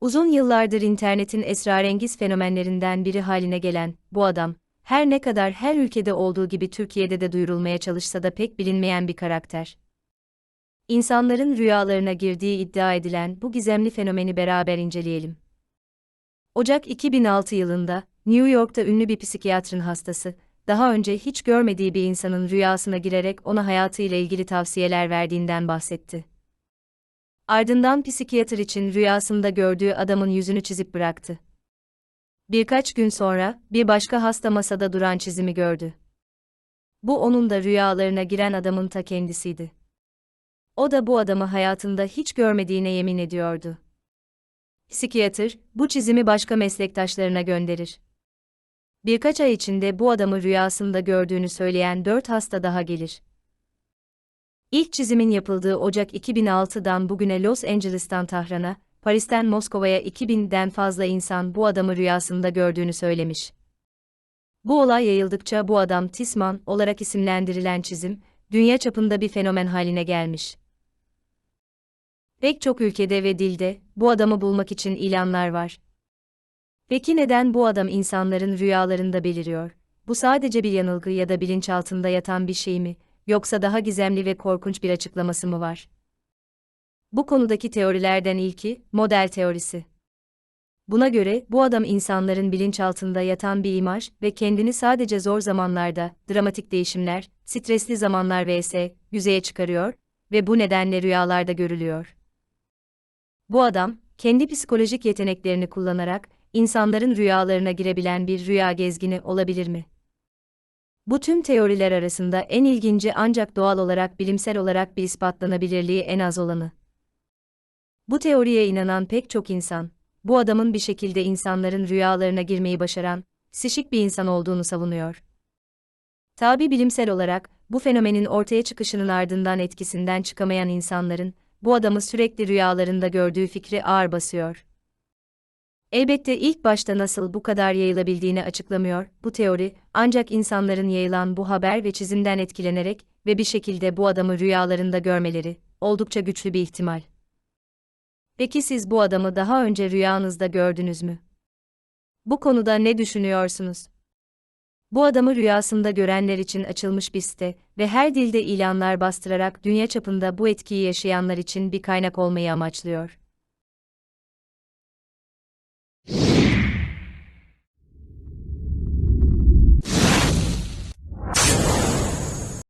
Uzun yıllardır internetin esrarengiz fenomenlerinden biri haline gelen bu adam, her ne kadar her ülkede olduğu gibi Türkiye'de de duyurulmaya çalışsa da pek bilinmeyen bir karakter. İnsanların rüyalarına girdiği iddia edilen bu gizemli fenomeni beraber inceleyelim. Ocak 2006 yılında New York'ta ünlü bir psikiyatrın hastası, daha önce hiç görmediği bir insanın rüyasına girerek ona hayatıyla ilgili tavsiyeler verdiğinden bahsetti. Ardından psikiyatr için rüyasında gördüğü adamın yüzünü çizip bıraktı. Birkaç gün sonra bir başka hasta masada duran çizimi gördü. Bu onun da rüyalarına giren adamın ta kendisiydi. O da bu adamı hayatında hiç görmediğine yemin ediyordu. Psikiyatr, bu çizimi başka meslektaşlarına gönderir. Birkaç ay içinde bu adamı rüyasında gördüğünü söyleyen dört hasta daha gelir. İlk çizimin yapıldığı Ocak 2006'dan bugüne Los Angeles'tan Tahran'a, Paris'ten Moskova'ya 2000'den fazla insan bu adamı rüyasında gördüğünü söylemiş. Bu olay yayıldıkça bu adam Tisman olarak isimlendirilen çizim, dünya çapında bir fenomen haline gelmiş. Pek çok ülkede ve dilde bu adamı bulmak için ilanlar var. Peki neden bu adam insanların rüyalarında beliriyor? Bu sadece bir yanılgı ya da bilinçaltında yatan bir şey mi, yoksa daha gizemli ve korkunç bir açıklaması mı var? Bu konudaki teorilerden ilki, model teorisi. Buna göre, bu adam insanların bilinçaltında yatan bir imaj ve kendini sadece zor zamanlarda, dramatik değişimler, stresli zamanlar vs. yüzeye çıkarıyor ve bu nedenle rüyalarda görülüyor. Bu adam, kendi psikolojik yeteneklerini kullanarak, insanların rüyalarına girebilen bir rüya gezgini olabilir mi? Bu tüm teoriler arasında en ilginci ancak doğal olarak bilimsel olarak bir ispatlanabilirliği en az olanı. Bu teoriye inanan pek çok insan, bu adamın bir şekilde insanların rüyalarına girmeyi başaran, sişik bir insan olduğunu savunuyor. Tabi bilimsel olarak, bu fenomenin ortaya çıkışının ardından etkisinden çıkamayan insanların, bu adamı sürekli rüyalarında gördüğü fikri ağır basıyor. Elbette ilk başta nasıl bu kadar yayılabildiğini açıklamıyor, bu teori, ancak insanların yayılan bu haber ve çizimden etkilenerek ve bir şekilde bu adamı rüyalarında görmeleri, oldukça güçlü bir ihtimal. Peki siz bu adamı daha önce rüyanızda gördünüz mü? Bu konuda ne düşünüyorsunuz? Bu adamı rüyasında görenler için açılmış bir site ve her dilde ilanlar bastırarak dünya çapında bu etkiyi yaşayanlar için bir kaynak olmayı amaçlıyor.